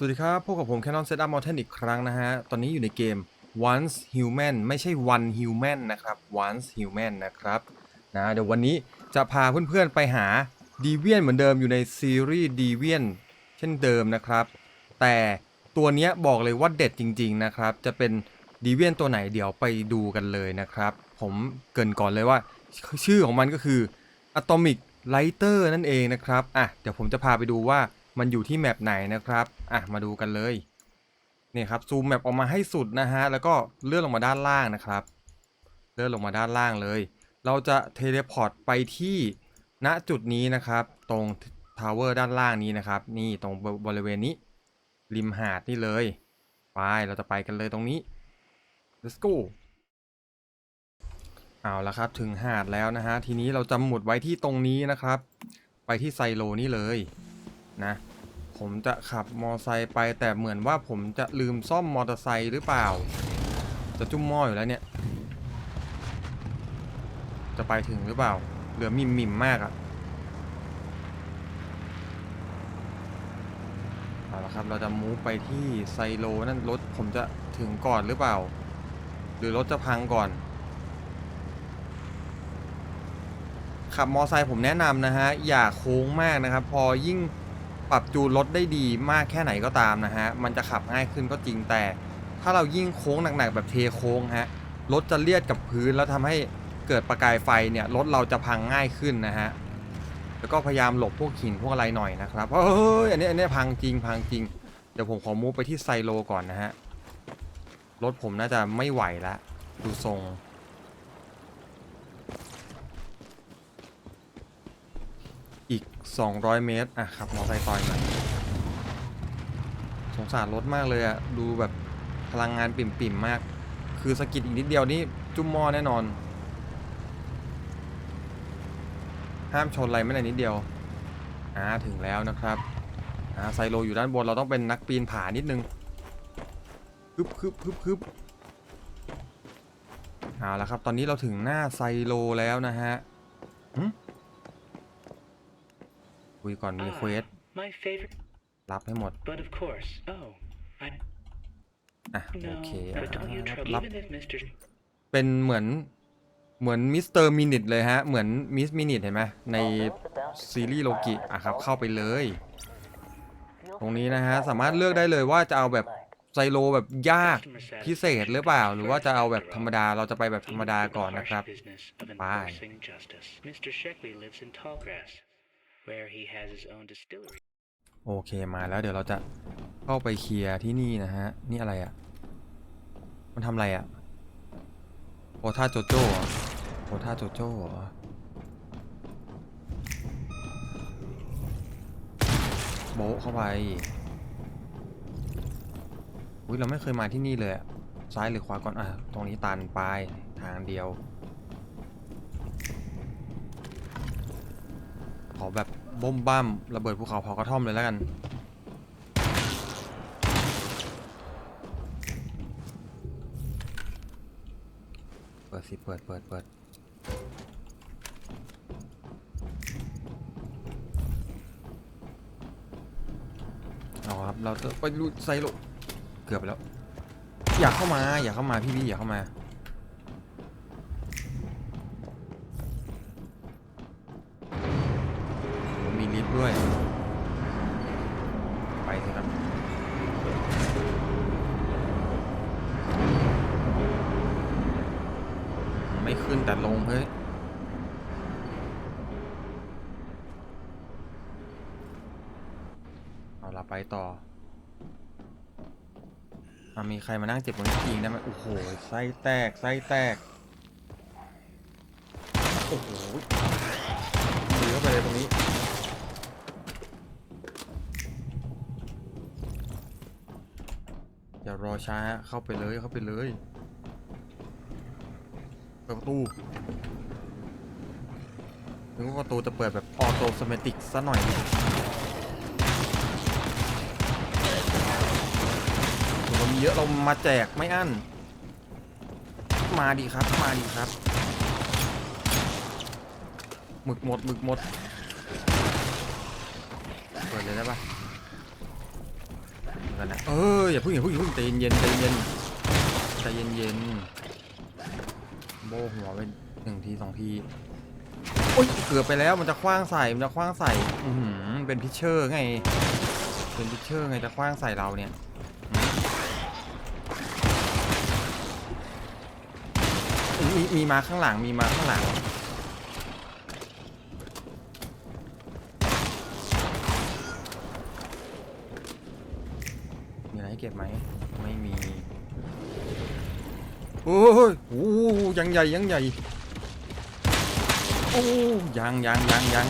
สวัสดีครับ พบกับผม Canon Setup Mountain อีกครั้งนะฮะ ตอนนี้อยู่ในเกม Once Human ไม่ใช่ One Human นะครับ Once Human นะครับนะเดี๋ยววันนี้จะพาเพื่อนๆไปหา d e v i a n เหมือนเดิมอยู่ในซีรีส์ d e v i a n เช่นเดิมนะครับ แต่ตัวเนี้ยบอกเลยว่าเด็ดจริง ๆ นะครับ จะเป็น d e v i a n ตัวไหนเดี๋ยวไปดูกันเลยนะครับ ผมเกรินก่อนเลยว่า ชื่อของมันก็คือ Atomic Lighter นั่นเองนะครับอะเดี๋ยวผมจะพาไปดูว่า มันอยู่ที่แมปไหนนะครับ อะ มาดูกันเลย เนี่ยครับซูมแมปออกมาให้สุดนะฮะ แล้วก็เลื่อนลงมาด้านล่างนะครับ เลื่อนลงมาด้านล่างเลย เราจะเทเลพอร์ตไปที่ณจุดนี้นะครับ ตรงทาวเวอร์ด้านล่างนี้นะครับ นี่ตรงบริเวณนี้ ริมหาดนี่เลย ไป เราจะไปกันเลยตรงนี้ let's go เอาละครับ ถึงหาดแล้วนะฮะ ทีนี้เราจะหมุดไว้ที่ตรงนี้นะครับ ไปที่ไซโลนี่เลยนะ ผมจะขับมอไซค์ไปแต่เหมือนว่าผมจะลืมซ่อมมอเตอร์ไซค์หรือเปล่า จะจุ่มหม้ออยู่แล้วเนี่ย จะไปถึงหรือเปล่า เหลือมิมมิมมากอะเอาละครับเราจะมูฟไปที่ไซโลนั่นรถผมจะถึงก่อนหรือเปล่า หรือรถจะพังก่อน ขับมอไซค์ผมแนะนำนะฮะ อย่าโค้งมากนะครับ พอยิ่ง ปรับจูนรถได้ดีมากแค่ไหนก็ตามนะฮะ มันจะขับง่ายขึ้นก็จริงแต่ ถ้าเรายิ่งโค้งหนักๆแบบเทโค้งฮะ รถจะเลียดกับพื้นแล้วทำให้เกิดประกายไฟเนี่ย รถเราจะพังง่ายขึ้นนะฮะ แล้วก็พยายามหลบพวกหินพวกอะไรหน่อยนะครับ เฮ้ย อันนี้อันนี้พังจริงพังจริง เดี๋ยวผมขอมูฟไปที่ไซโลก่อนนะฮะ รถผมน่าจะไม่ไหวละ ดูทรง อีก 200 เมตร อะขับมอเตอร์ไซค์ต่อยหน่อยสงสารรถมากเลยอะดูแบบพลังงานปิ่มๆมาก คือสกิดอีกนิดเดียวนี่จุ่มหม้อแน่นอน ห้ามชนอะไรไม่ได้นิดเดียว อ่าถึงแล้วนะครับ อ่าไซโลอยู่ด้านบนเราต้องเป็นนักปีนผานิดนึงฮึบฮึบฮึบฮึบเอาละครับ ตอนนี้เราถึงหน้าไซโลแล้วนะฮะหึ คุยก่อนมีเควส My favorite, รับให้หมด but of course. Oh, I อะโอ no, เค but don't you อะ trouble รับ even if Mr. เป็นเหมือนเหมือนมิสเตอร์มินิทเลยฮะ เหมือนมิสมินิทเห็นไหมในซีรีส์โลกิอะครับเข้าไปเลย ตรงนี้นะฮะ สามารถเลือกได้เลยว่าจะเอาแบบไซโลแบบยาก customer พิเศษหรือเปล่า หรือว่าจะเอาแบบธรรมดาเราจะไปแบบธรรมดาก่อนนะครับ business of where he has his own distillery. โอเคมาแล้วเดี๋ยวเราจะเข้าไปเคลียร์ที่นี่นะฮะ นี่อะไรอะ่ะ มันทำอะไรอะ่ะโอท่าโจโจ้เหรอโอท่าโจโจ้เหรอโบะเข้าไป อุ้ยเราไม่เคยมาที่นี่เลยอะซ้ายหรือขวาก่อน อะ ตรงนี้ตันไปทางเดียว ขอแบบ บ้มบ้ามระเบิดภูเขาเผากระท่อมเลยแล้วกัน เปิดสิ เปิดเปิดเปิดเอาครับ เราจะไปลุยไซโลเกือบไปแล้ว อย่าเข้ามา อย่าเข้ามาพี่พี่อย่าเข้ามา ไม่ขึ้นแต่ลงเฮ้ยเอาละไปต่ออะมีใครมานั่งเจ็บบนนี้จริงได้ไหมโอ้โหไส้แตกไส้แตกโอ้โหดีเข้าไปเลยตรงนี้อย่ารอช้าเข้าไปเลยเข้าไปเลย ปิดประตูนึกว่าประตูจะเปิดแบบออโตสเมติกซะหน่อยเรามีเยอะเรามาแจกไม่อั้น มาดีครับ มาดีครับ หมึกหมดหมึกหมด เปิดเลยได้ปะกันนะเอออย่าพิ่งอย่าพิ่งอย่าพิ่งใจเย็นใจเย็นใจเย็นเย็น โบหัวไปหนึ่งทีสองทีโอ้ยเกือบไปแล้วมันจะคว้างใส่มันจะคว้างใส่อือหือเป็นพิชเชอร์ไง เป็นพิชเชอร์ไงจะคว้างใส่เราเนี่ยมมีมีมาข้างหลังมีมาข้างหลังมีอะไรให้เก็บไหมไม่มี โอ้ยโอ้ยังใหญ่ยังใหญ่โอ้ยังยังยังยัง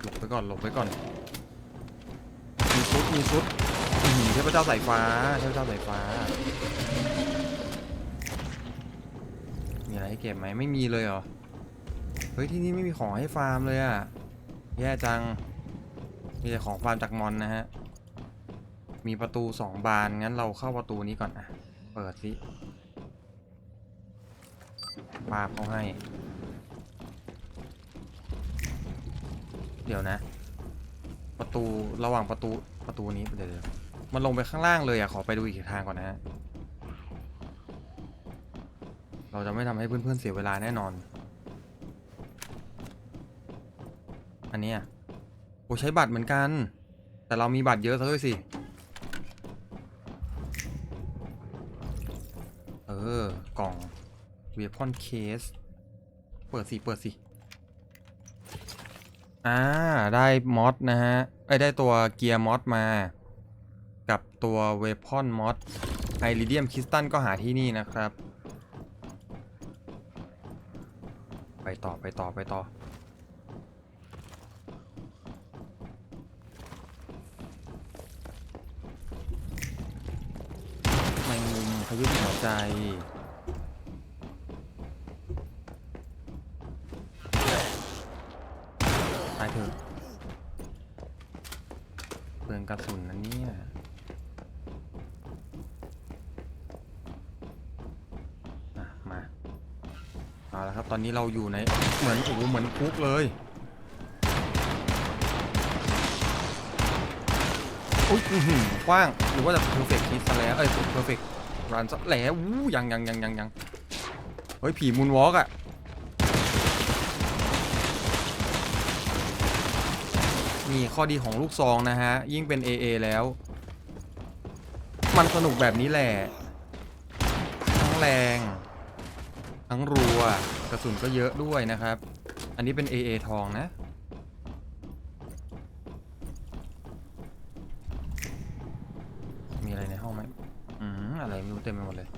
หลบไปก่อนหลบไปก่อนมีชุดมีชุดอื้อเทพเจ้าสายฟ้าเทพเจ้าสายฟ้า มีอะไรให้เก็บไหมไม่มีเลยเหรอเฮ้ยที่นี่ไม่มีของให้ฟาร์มเลยอะแย่จังมีแต่ของฟาร์มจากมอนนะฮะ มีประตูสองบาน งั้นเราเข้าประตูนี้ก่อนอะเปิดสิปาบเขาให้ เดี๋ยวนะ ประตูระหว่างประตูประตูนี้เดี๋ยวมันลงไปข้างล่างเลยอะขอไปดูอีกทางก่อนนะฮะเราจะไม่ทำให้เพื่อนๆเสียเวลาแน่นอน อันนี้ยโอ้ใช้บัตรเหมือนกัน แต่เรามีบัตรเยอะซะด้วยสิ เออ กล่อง weapon case เปิดสิ เปิดสิ อ่า ได้มอดนะฮะ ไอ้ได้ตัวเกียร์มอดมา กับตัว weapon mod iridium crystal ก็หาที่นี่นะครับ ไปต่อ ไปต่อ ไปต่อแมงมุมพายุหัวใจ ตายเถอะเปลืองกระสุนนะเนี่ยอะมาเอนนี้เราอยู่ในเหมือนโอ้โหเหมือนคุกเลยอุ้ยหือกว้างหรือว่าจะ perfect hit ซะแล้วเอ้ย perfect run ซะแล้วอู้ยังยังยังยังยังเฮ้ย ผีมูนวอล์กอะนี่ข้อดีของลูกซองนะฮะ ยิ่งเป็น AA แล้ว มันสนุกแบบนี้แหละทั้งแรง ทั้งรัวกระสุนก็เยอะด้วยนะครับ อันนี้เป็น AA ทองนะ มีอะไรในห้องไหมอืมอะไรไม่รู้เต็มไปหมดเลย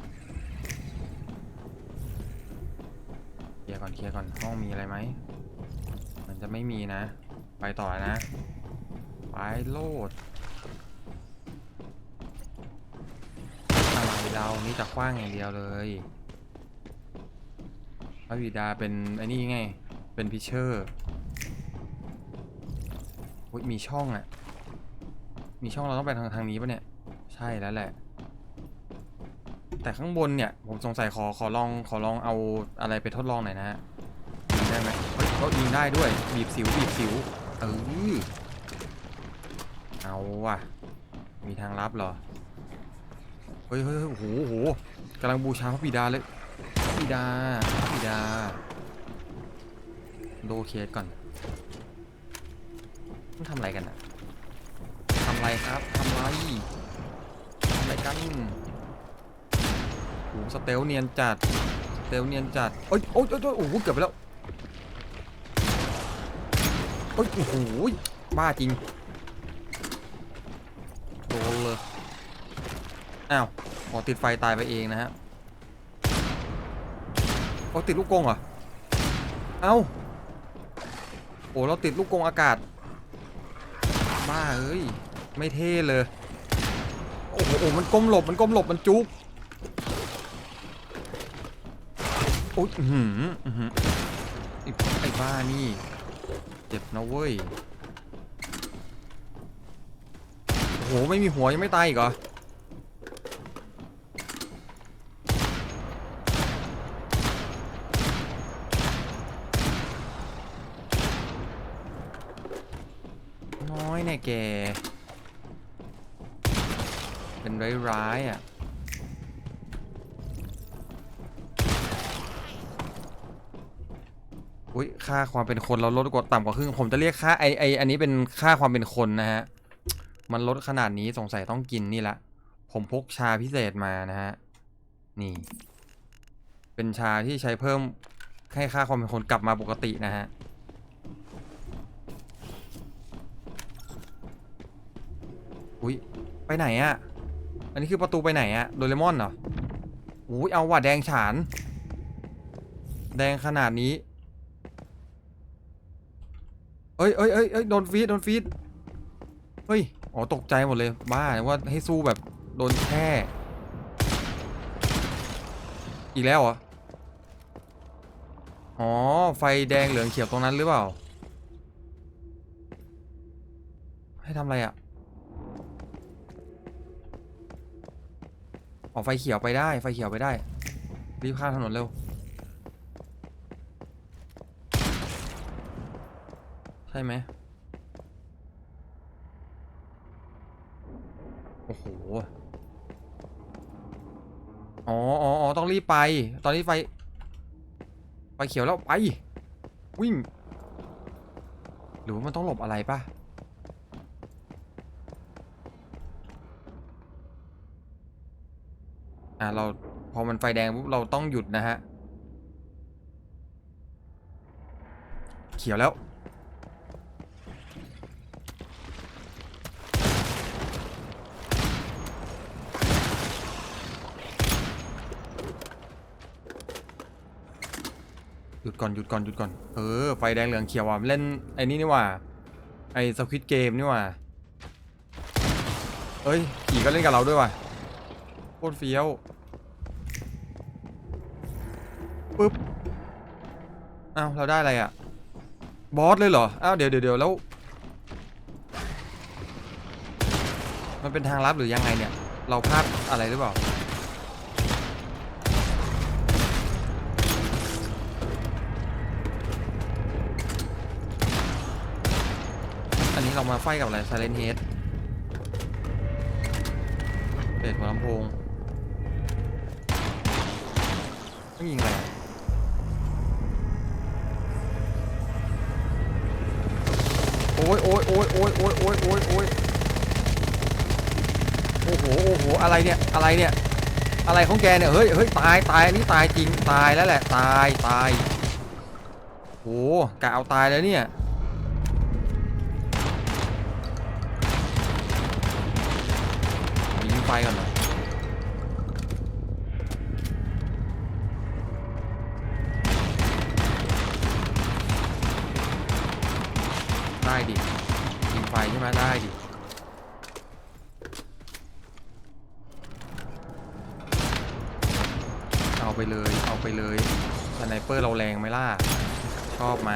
เคลียร์ก่อนเคลียร์ก่อนห้องมีอะไรไหมมันจะไม่มีนะ ไปต่อนะไปโลดอะไรเรานี่จะคว้างอย่างเดียวเลย ระบิดาเป็นไอ้นี่ไง เป็นพิเชอร์อุ๊ยมีช่องอะมีช่องเราต้องไปทางทางนี้ปะเนี่ย ใช่แล้วแหละ แต่ข้างบนเนี่ย ผมสงสัยขอขอลองขอลองเอาอะไรไปทดลองหน่อยนะฮะยิงได้ไหมเฮ้ยก็ยิงได้ด้วย บีบสิวบีบสิว เออเอาว่ะ มีทางลับเหรอ เฮ้ยเฮ้ยโหโอ้โหกำลังบูชาพระบิดาเลย พระบิดาพระบิดาโดเคสก่อนมันทำอะไรกันอะทำอะไรครับทำไรทำอะไรกันโอ้สเตลเนียนจัดสเตลเนียนจัดโอ้ยโอ้ยโอ้ยโอ้ยโอ้โหเกือบไปแล้วโอ้ยโอ้โหบ้าจริงโดนเลยอ้าวขอติดไฟตายไปเองนะฮะ โอ้ติดลูกกงเหรอ เอ้า โอ้เราติดลูกกงอากาศ บ้าเอ้ย ไม่เท่เลย โอ้โหมันก้มหลบ มันก้มหลบ มันจุกโอ้ยอื้อหืออื้อหือไอ้ไอ้บ้านี่ เจ็บนะเว้ย โอ้โห ไม่มีหัวยังไม่ตายอีกเหรอ น้อยเนี่ย แก เป็นร้ายๆอะอุ้ยค่าความเป็นคนเราลดกว่าต่ำกว่าครึ่งผมจะเรียกค่าไอไออันนี้เป็นค่าความเป็นคนนะฮะ มันลดขนาดนี้สงสัยต้องกินนี่ละ ผมพกชาพิเศษมานะฮะ นี่ เป็นชาที่ใช้เพิ่มให้ค่าความเป็นคนกลับมาปกตินะฮะ อุ้ยไปไหนอะอันนี้คือประตูไปไหนอะโดเรมอนเหรออุ้ยเอาว่ะแดงฉาน แดงขนาดนี้เอ้ยเอ้ยเอ้ยเอ้ยโดนฟีดโดนฟีดเฮ้ยอ๋อตกใจหมดเลยบ้าว่าให้สู้แบบโดนแช่อีกแล้วเหรอ อ๋อ ไฟแดงเหลืองเขียวตรงนั้นหรือเปล่า ให้ทำอะไรอะ่ะ ออกไฟเขียวไปได้ ไฟเขียวไปได้ รีบข้ามถนนเร็ว ใช่ไหมโอ้โห อ๋ออ๋อต้องรีบไป ตอนนี้ไฟ ไฟเขียวแล้วไป วิ่ง หรือว่ามันต้องหลบอะไรป่ะ อะเราพอมันไฟแดงปุ๊บเราต้องหยุดนะฮะ เขียวแล้ว หยุดก่อนหยุดก่อนหยุดก่อน เออ ไฟแดงเหลืองเขียวอะเล่นไอ้นี่นี่ว่า ไอ้สควิตเกมนี่ว่าเอ้ยผีก็เล่นกับเราด้วยว่ะ โคตรเฟี้ยวปึ๊บอ้าวเราได้อะไรอะบอสเลยเหรออ้าวเดี๋ยวเดี๋ยวเดี๋ยวแล้ว มันเป็นทางลับหรือยังไงเนี่ย เราพลาดอะไรหรือเปล่าอันนี้เรามาไฟกับอะไร Silent Head เปิดหัวลำโพง ต้องยิงอะไรอะโอ้ยโอ้ยโอ้ยโอ้ยโอ้ยโอ้ยโอ้ยโอ้ยโอ้โหโอ้โหอะไรเนี่ยอะไรเนี่ยอะไรของแกเนี่ยเฮ้ยเฮ้ยตายตายอันนี้ตายจริงตายแล้วแหละตายตายโอ้กะเอาตายแล้วเนี่ยยิงไฟก่อนน่อ ไปเลย เอาไปเลยสไนเปอร์เราแรงไหมล่ะ ชอบไหม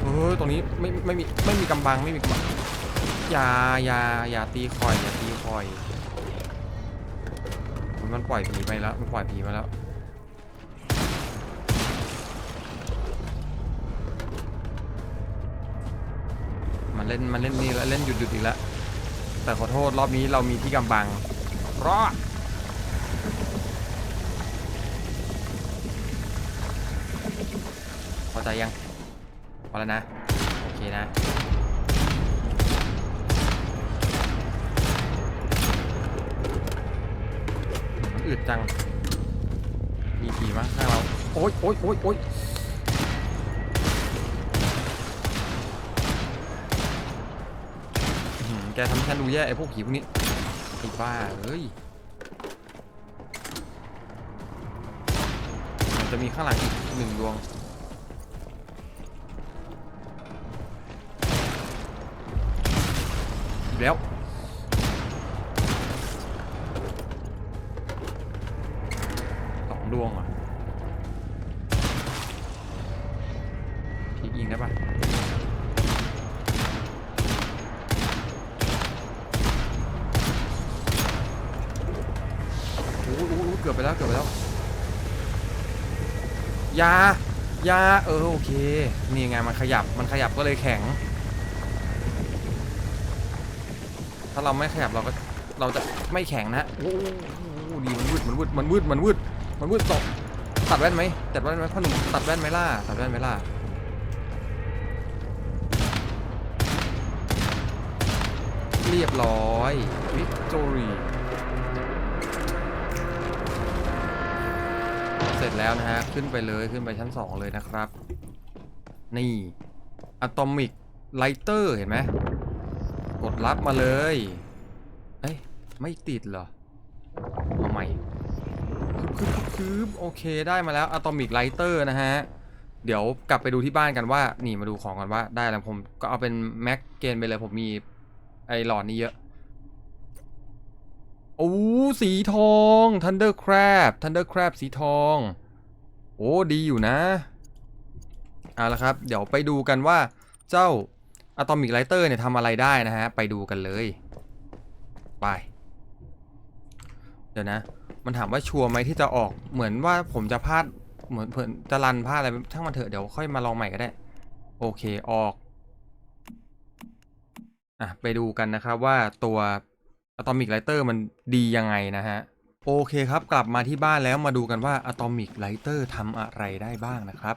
เออตรงนี้ไม่ไม่มีไม่มีกำบังไม่มีกำบังอย่าอย่าอย่าตีคอยอย่าตีคอย มันปล่อยผีไปแล้วมันปล่อยผีมาแล้วมันเล่นมันเล่นนี่แล้วเล่นหยุดหยุดอีกแล้ว แต่ขอโทษรอบนี้เรามีที่กำบังรอดพอใจยังพอแล้วนะ โอเคนะ อืดจัง มีผีมั้งข้างเรา โอ๊ยโอ๊ยโอ๊ยโอ๊ยอื้อหือแกทำให้ฉันดูแย่ไอ้พวกผีพวกนี้ไอ้บ้าเอ้ยมันจะมีข้างหลังอีกหนึ่งดวงอีกแล้วสองดวงอะ ยายาเออโอเค นี่ไงมันขยับมันขยับก็เลยแข็ง ถ้าเราไม่ขยับเราก็เราจะไม่แข็งนะโอ้โหดีมันวืดมันวืดมันวืดมันวืดมันวืดตกตัดแว่นไหมตัดแว่นไหมพ่อหนุ่มตัดแว่นไหมล่ะตัดแว่นไหมล่ะเรียบร้อยวิกตอรี่ จแล้วนะฮะ ขึ้นไปเลยขึ้นไปชั้น 2 เลยนะครับ นี่อะตอมิกไลเตอร์เห็นไหมกดรับมาเลย เอ้ย ไม่ติดเหรอ เอาใหม่คืบคืบโอเคได้มาแล้วอะตอมิกไลเตอร์นะฮะ เดี๋ยวกลับไปดูที่บ้านกันว่า นี่มาดูของกันว่าได้แล้วผมก็เอาเป็นแม็กเกนไปเลยผมมีไอหลอดนี้เยอะ โอ้สีทอง Thunder Crab Thunder Crab สีทอง โอ้ดีอยู่นะเอาละครับ เดี๋ยวไปดูกันว่าเจ้าอะตอมิกไลเตอร์เนี่ยทำอะไรได้นะฮะ ไปดูกันเลย ไป เดี๋ยวนะ มันถามว่าชัวร์ไหมที่จะออกเหมือนว่าผมจะพลาดเหมือนเพื่อนจะรันพลาดอะไรช่างมันเถอะเดี๋ยวค่อยมาลองใหม่ก็ได้ โอเคออกอะไปดูกันนะครับว่าตัว อะตอมิกไลเตอร์มันดียังไงนะฮะ โอเคครับ กลับมาที่บ้านแล้วมาดูกันว่าอะตอมิกไลเตอร์ทำอะไรได้บ้างนะครับ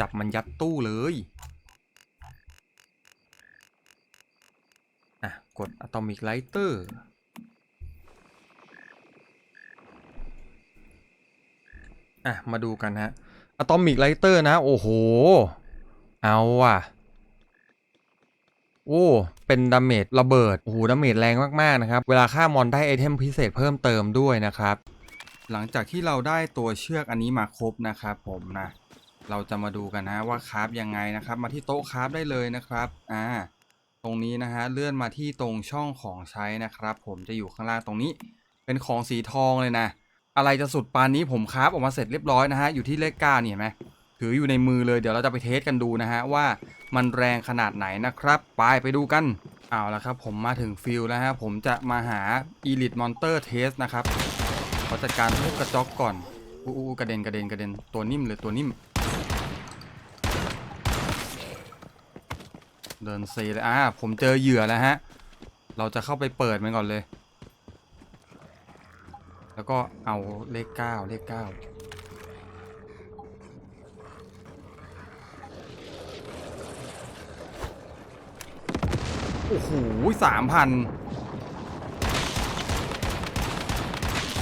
จับมันยัดตู้เลยอะกด Atomic Lighter อะมาดูกันฮะ Atomic Lighter นะ โอ้โห เอาว่ะ โอ้ เป็นดาเมจระเบิด โอ้โห ดาเมจแรงมากๆนะครับ เวลาฆ่ามอนได้ไอเทมพิเศษเพิ่มเติมด้วยนะครับ หลังจากที่เราได้ตัวเชือกอันนี้มาครบนะครับผมนะ เราจะมาดูกันนะว่าคราฟยังไงนะครับ มาที่โต๊ะคราฟได้เลยนะครับ อ่า ตรงนี้นะฮะ เลื่อนมาที่ตรงช่องของใช้นะครับ ผมจะอยู่ข้างล่างตรงนี้ เป็นของสีทองเลยนะ อะไรจะสุดปานนี้ผมคราฟออกมาเสร็จเรียบร้อยนะฮะ อยู่ที่เลขเก้านี่เห็นไหม ถืออยู่ในมือเลยเดี๋ยวเราจะไปเทสกันดูนะฮะว่ามันแรงขนาดไหนนะครับ ไปไปดูกันเอาละครับ ผมมาถึงฟิลแล้วฮะผมจะมาหา Elite Monster Test นะครับขอจัดการพวกกระจอกก่อนอู้อู้กระเด็นกระเด็นกระเด็นตัวนิ่มเลยตัวนิ่ม เดินเซเลยอ่าผมเจอเหยื่อแล้วฮะเราจะเข้าไปเปิดมันก่อนเลย แล้วก็เอาเลขเก้าเลขเก้า โอ้โหสามพัน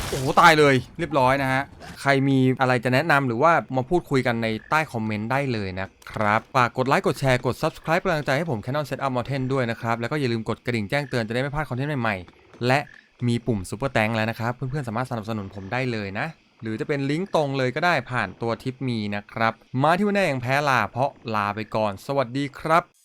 โอ้โหตายเลยเรียบร้อยนะฮะ ใครมีอะไรจะแนะนำหรือว่ามาพูดคุยกันในใต้คอมเมนต์ได้เลยนะครับฝากกดไลค์ กดแชร์ กด Subscribe เป็นกำลังใจให้ผม Canon Setup Mountain ด้วยนะครับ แล้วก็อย่าลืมกดกระดิ่งแจ้งเตือนจะได้ไม่พลาดคอนเทนต์ใหม่ๆ และมีปุ่ม Super t a n k แล้วนะครับ เพื่อนๆ สามารถสนับสนุนผมได้เลยนะ หรือจะเป็นลิงก์ตรงเลยก็ได้ผ่านตัวทิปมีนะครับ มาที่วันนี้อย่างแพ้ลาเพราะลาไปก่อน สวัสดีครับ